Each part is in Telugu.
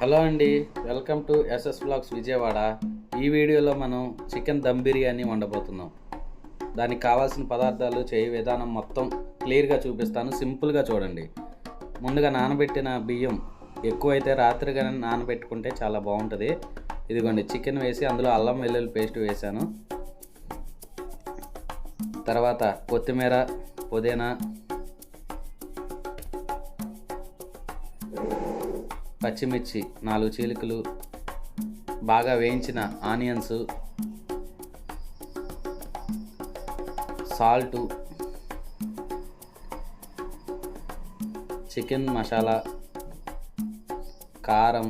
హలో అండి welcome to SS blogs Vijayawada. ఈ వీడియోలో మనం చికెన్ దమ్ బిర్యానీ వండబోతున్నాం. దానికి కావాల్సిన పదార్థాలు చేయ విధానం మొత్తం క్లియర్గా చూపిస్తాను సింపుల్గా చూడండి. ముందుగా నానబెట్టిన బియ్యం ఎక్కువైతే రాత్రిగానే నానబెట్టుకుంటే చాలా బాగుంటుంది. ఇదిగోండి చికెన్ వేసి అందులో అల్లం వెల్లుల్లి పేస్ట్ వేసాను తర్వాత కొత్తిమీర పుదీనా పచ్చిమిర్చి నాలుగు చీలికలు బాగా వేయించిన ఆనియన్స్ సాల్టు చికెన్ మసాలా కారం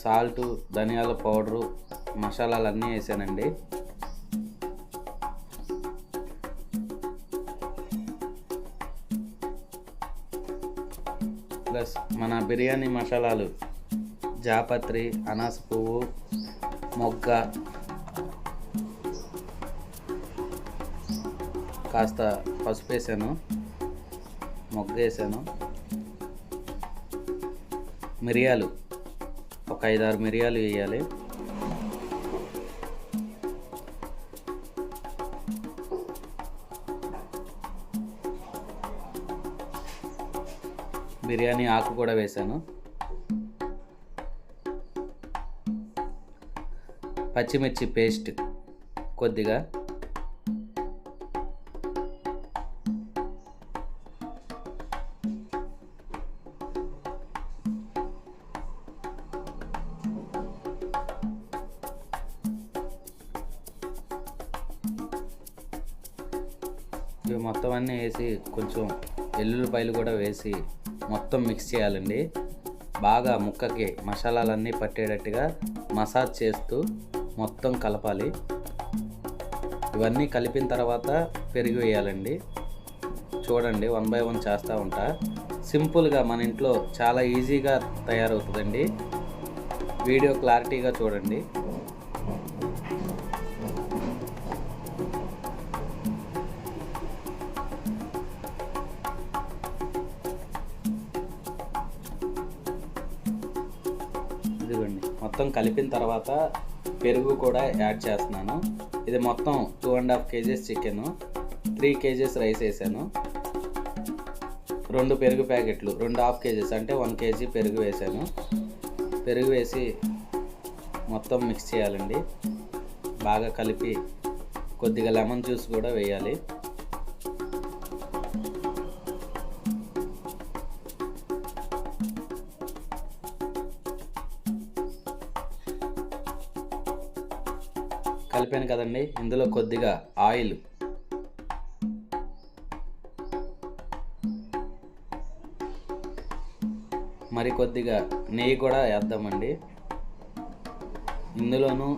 సాల్టు ధనియాల పౌడరు మసాలాలు అన్నీ వేసానండి. మన బిర్యానీ మసాలాలు. జాపత్రి అనాస పువ్వు మొగ్గ కాస్త పసుపు వేసాను మొగ్గ వేసాను. మిరియాలు ఒక ఐదారు మిరియాలు వేయాలి. బిర్యానీ ఆకు కూడా వేసాను పచ్చిమిర్చి పేస్ట్ కొద్దిగా. ఇవి మొత్తం అన్నీ వేసి కొంచెం ఎల్లుల్లిపాయలు కూడా వేసి మొత్తం మిక్స్ చేయాలండి. బాగా ముక్కకి మసాలాలన్నీ పట్టేటట్టుగా మసాజ్ చేస్తూ మొత్తం కలపాలి. ఇవన్నీ కలిపిన తర్వాత పెరుగు వేయాలండి. చూడండి వన్ బై వన్ చేస్తూ ఉంటా. సింపుల్గా మన ఇంట్లో చాలా ఈజీగా తయారవుతుందండి. వీడియో క్లారిటీగా చూడండి. మొత్తం కలిపిన తర్వాత పెరుగు కూడా యాడ్ చేస్తున్నాను. ఇది మొత్తం two and half KGs chicken three KGs rice వేసాను. రెండు పెరుగు ప్యాకెట్లు రెండు హాఫ్ కేజీస్ అంటే వన్ కేజీ పెరుగు వేసాను. పెరుగు వేసి మొత్తం మిక్స్ చేయాలండి. బాగా కలిపి కొద్దిగా లెమన్ జ్యూస్ కూడా వేయాలి. కలిపాను కదండి. ఇందులో కొద్దిగా ఆయిల్. మరి కొద్దిగా నెయ్యి కూడా వేద్దామండి. ఇందులోనూ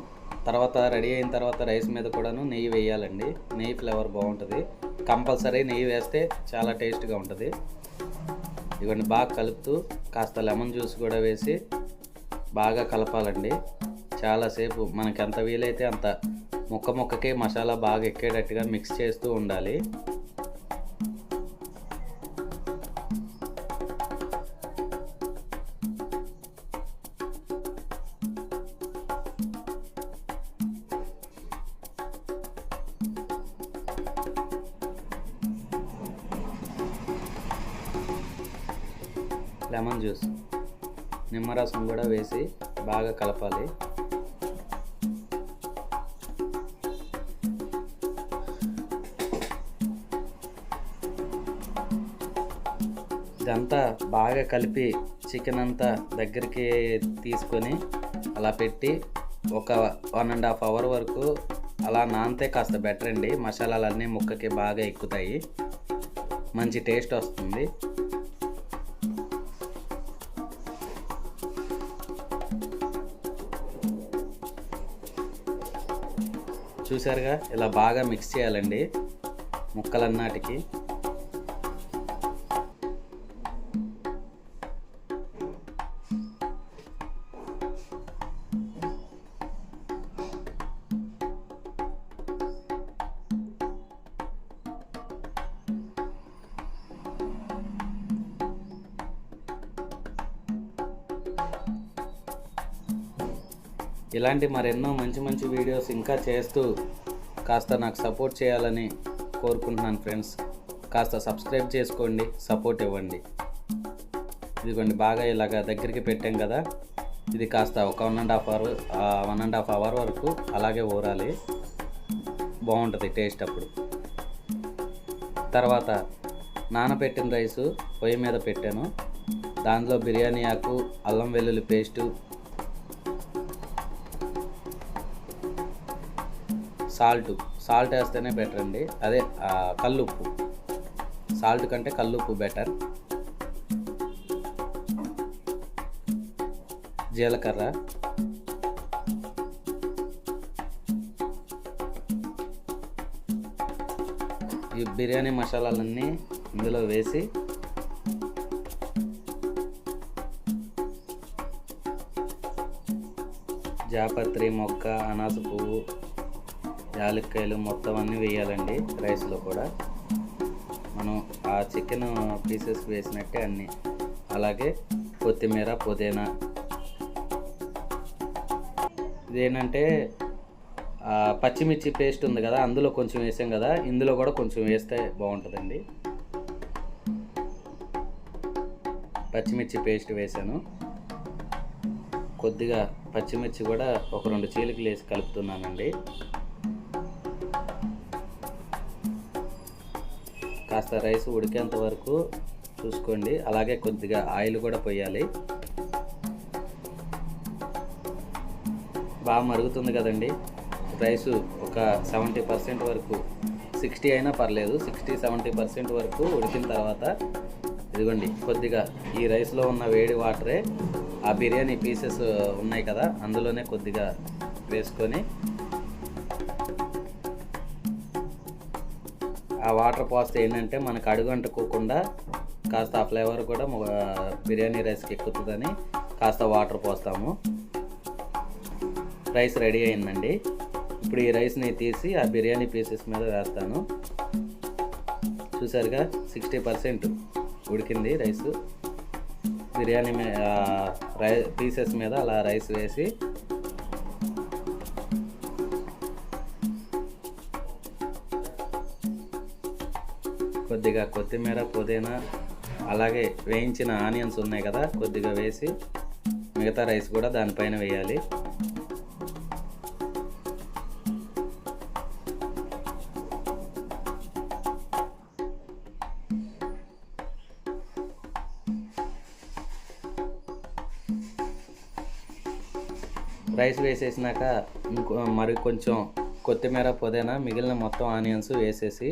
తర్వాత రెడీ అయిన తర్వాత రైస్ మీద కూడాను నెయ్యి వేయాలండి. నెయ్యి ఫ్లేవర్ బాగుంటుంది. కంపల్సరీ నెయ్యి వేస్తే చాలా టేస్ట్గా ఉంటుంది. ఇవన్నీ బాగా కలుపుతూ కాస్త లెమన్ జ్యూస్ కూడా వేసి బాగా కలపాలండి. చాలాసేపు మనకి ఎంత వీలైతే అంత ముక్క మొక్కకి మసాలా బాగా ఎక్కేటట్టుగా మిక్స్ చేస్తూ ఉండాలి. లెమన్ జ్యూస్ నిమ్మరసం కూడా వేసి బాగా కలపాలి. ఇదంతా బాగా కలిపి చికెన్ అంతా దగ్గరికి తీసుకొని అలా పెట్టి ఒక వన్ అండ్ హాఫ్ అవర్ వరకు అలా నానితే కాస్త బెటర్ అండి. మసాలాలన్నీ ముక్కకి బాగా ఎక్కుతాయి. మంచి టేస్ట్ వస్తుంది. చూసారుగా? ఇలా బాగా మిక్స్ చేయాలండి. ముక్కలన్నాటికి. ఇలాంటి మరెన్నో మంచి మంచి వీడియోస్ ఇంకా చేస్తూ కాస్త నాకు సపోర్ట్ చేయాలని కోరుకుంటున్నాను ఫ్రెండ్స్. కాస్త సబ్స్క్రైబ్ చేసుకోండి సపోర్ట్ ఇవ్వండి. ఇదిగోండి బాగా ఇలాగ దగ్గరికి పెట్టాం కదా. ఇది కాస్త ఒక one and half hour one and half hour వరకు అలాగే ఊరాలి. బాగుంటుంది టేస్ట్ అప్పుడు. తర్వాత నానబెట్టిన రైసు పొయ్యి మీద పెట్టాను. దాంట్లో బిర్యానీ ఆకు అల్లం వెల్లుల్లి పేస్టు సాల్ట్ సాల్ట్ వేస్తేనే బెటర్ అండి. అదే కల్లుప్పు. సాల్ట్ కంటే కల్లుప్పు బెటర్ జీలకర్ర. ఈ బిర్యానీ మసాలాలన్నీ ఇందులో వేసి జాపత్రి మొక్క అనాస పువ్వు యాలక్కాయలు మొత్తం అన్నీ వేయాలండి రైస్లో కూడా. మనం ఆ చికెన్ పీసెస్ వేసినట్టే అన్నీ. అలాగే కొత్తిమీర పుదీనా. ఇదేంటంటే పచ్చిమిర్చి పేస్ట్ ఉంది కదా అందులో కొంచెం వేసాం కదా ఇందులో కూడా కొంచెం వేస్తే బాగుంటుందండి. పచ్చిమిర్చి పేస్ట్ వేసాను. కొద్దిగా పచ్చిమిర్చి కూడా ఒక రెండు చీలికలు వేసి కలుపుతున్నానండి. కాస్త రైస్ ఉడికేంత వరకు చూసుకోండి. అలాగే కొద్దిగా ఆయిల్ కూడా పోయాలి. బాగా మరుగుతుంది కదండి. రైస్ ఒక సెవెంటీ పర్సెంట్ వరకు సిక్స్టీ అయినా పర్లేదు సిక్స్టీ సెవెంటీ పర్సెంట్ వరకు ఉడికిన తర్వాత ఇదిగోండి కొద్దిగా ఈ రైస్లో ఉన్న వేడి వాటరే ఆ బిర్యానీ పీసెస్ ఉన్నాయి కదా అందులోనే కొద్దిగా వేసుకొని ఆ వాటర్ పోస్తే ఏంటంటే మనకు అడుగు అంటుకోకుండా కాస్త ఆ ఫ్లేవర్ కూడా బిర్యానీ రైస్కి ఎక్కుతుందని కాస్త వాటర్ పోస్తాము. రైస్ రెడీ అయిందండి. ఇప్పుడు ఈ రైస్ని తీసి ఆ బిర్యానీ పీసెస్ మీద వేస్తాను. చూసారుగా సిక్స్టీ పర్సెంట్ ఉడికింది రైస్ బిర్యానీ మీ రై పీసెస్ మీద అలా రైస్ వేసి కొద్దిగా కొత్తిమీర పుదీనా అలాగే వేయించిన ఆనియన్స్ ఉన్నాయి కదా కొద్దిగా వేసి మిగతా రైస్ కూడా దానిపైన వేయాలి. రైస్ వేసేసినాక ఇంకో మరి కొంచెం కొత్తిమీర పుదీనా మిగిలిన మొత్తం ఆనియన్స్ వేసేసి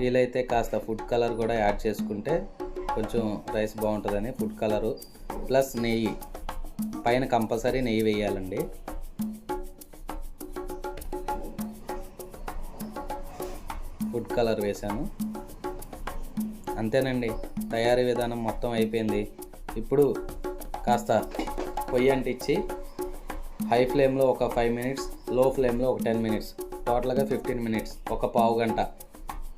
వీలైతే కాస్త ఫుడ్ కలర్ కూడా యాడ్ చేసుకుంటే కొంచెం రైస్ బాగుంటుందని ఫుడ్ కలరు. ప్లస్ నెయ్యి. పైన కంపల్సరీ నెయ్యి వేయాలండి. ఫుడ్ కలర్ వేసాను అంతేనండి. తయారీ విధానం మొత్తం అయిపోయింది. ఇప్పుడు కాస్త పొయ్యి అంటించి హై ఫ్లేమ్లో ఒక ఫైవ్ మినిట్స్లో ఫ్లేమ్లో ఒక టెన్ మినిట్స్ టోటల్గా ఫిఫ్టీన్ మినిట్స్ ఒక పావు గంట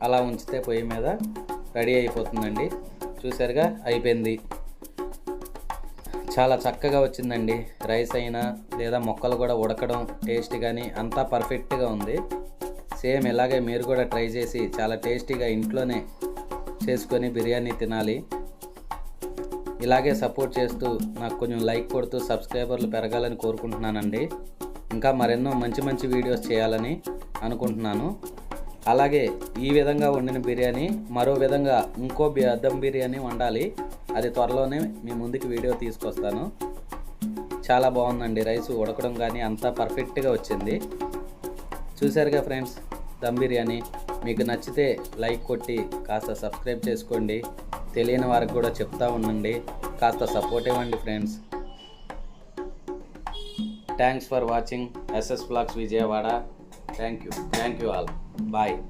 అలా ఉంచితే పొయ్యి మీద రెడీ అయిపోతుందండి. చూసారుగా అయిపోయింది. చాలా చక్కగా వచ్చిందండి. రైస్ అయినా లేదా మొక్కలు కూడా ఉడకడం టేస్ట్ కానీ అంతా పర్ఫెక్ట్గా ఉంది. సేమ్ ఇలాగే మీరు కూడా ట్రై చేసి చాలా టేస్టీగా ఇంట్లోనే చేసుకొని బిర్యానీ తినాలి. ఇలాగే సపోర్ట్ చేస్తూ నాకు కొంచెం లైక్ కొడుతూ సబ్స్క్రైబర్లు పెరగాలని కోరుకుంటున్నానండి. ఇంకా మరెన్నో మంచి మంచి వీడియోస్ చేయాలని అనుకుంటున్నాను. అలాగే ఈ విధంగా వండిన బిర్యానీ మరో విధంగా ఇంకో బి దమ్ బిర్యానీ వండాలి. అది త్వరలోనే మీ ముందుకు వీడియో తీసుకొస్తాను. చాలా బాగుందండి రైస్ ఉడకడం కానీ అంతా పర్ఫెక్ట్గా వచ్చింది. చూశారుగా ఫ్రెండ్స్ దమ్ బిర్యానీ. మీకు నచ్చితే లైక్ కొట్టి కాస్త సబ్స్క్రైబ్ చేసుకోండి. తెలియని వారికి కూడా చెప్తా ఉండండి. కాస్త సపోర్ట్ ఇవ్వండి friends. Thanks for watching SS blogs Vijayawada thank you thank you all Bye.